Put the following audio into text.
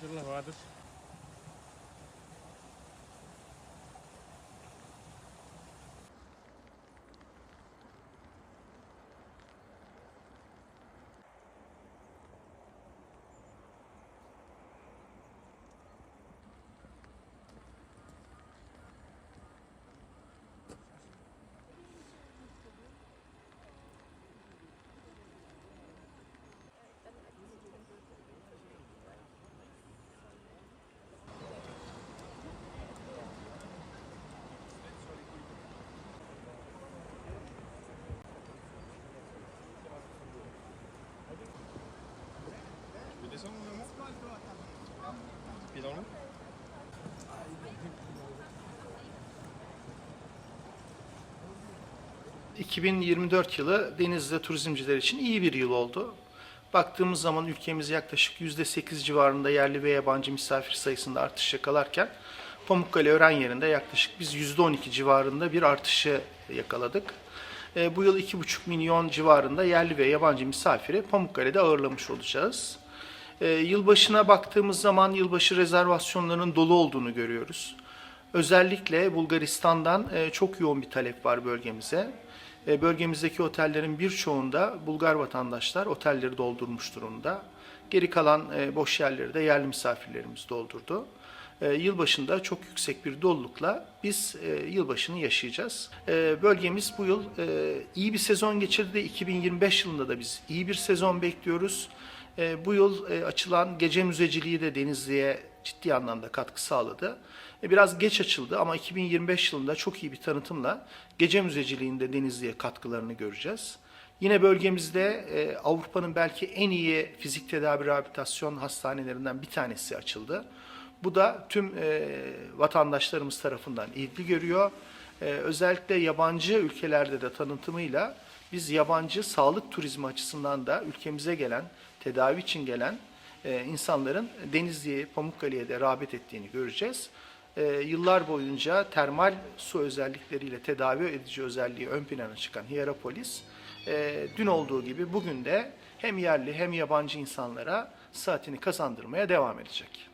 das elevadas Pied dans l'eau 2024 yılı Denizli'de turizmciler için iyi bir yıl oldu. Baktığımız zaman ülkemiz yaklaşık %8 civarında yerli ve yabancı misafir sayısında artış yakalarken Pamukkale Ören yerinde yaklaşık biz %12 civarında bir artışı yakaladık. E, bu yıl 2,5 milyon civarında yerli ve yabancı misafiri Pamukkale'de ağırlamış olacağız. E, yılbaşına baktığımız zaman yılbaşı rezervasyonlarının dolu olduğunu görüyoruz. Özellikle Bulgaristan'dan e, çok yoğun bir talep var bölgemize. E, Bölgemizdeki otellerin birçoğunda Bulgar vatandaşlar otelleri doldurmuş durumda. Geri kalan e, boş yerleri de yerli misafirlerimiz doldurdu. E, Yılbaşında çok yüksek bir dolulukla biz e, yılbaşını yaşayacağız. E, Bölgemiz bu yıl e, iyi bir sezon geçirdi. 2025 yılında da biz iyi bir sezon bekliyoruz. E, Bu yıl e, açılan gece müzeciliği de Denizli'ye ciddi anlamda katkı sağladı. E, Biraz geç açıldı ama 2025 yılında çok iyi bir tanıtımla gece müzeciliğinde Denizli'ye katkılarını göreceğiz. Yine bölgemizde e, Avrupa'nın belki en iyi fizik tedavi rehabilitasyon hastanelerinden bir tanesi açıldı. Bu da tüm e, vatandaşlarımız tarafından ilgi görüyor. E, özellikle yabancı ülkelerde de tanıtımıyla biz yabancı sağlık turizmi açısından da ülkemize gelen, tedavi için gelen e, insanların Denizli'ye, Pamukkale'ye de rağbet ettiğini göreceğiz. E, yıllar boyunca termal su özellikleriyle tedavi edici özelliği ön plana çıkan Hierapolis, e, dün olduğu gibi bugün de hem yerli hem yabancı insanlara saatini kazandırmaya devam edecek.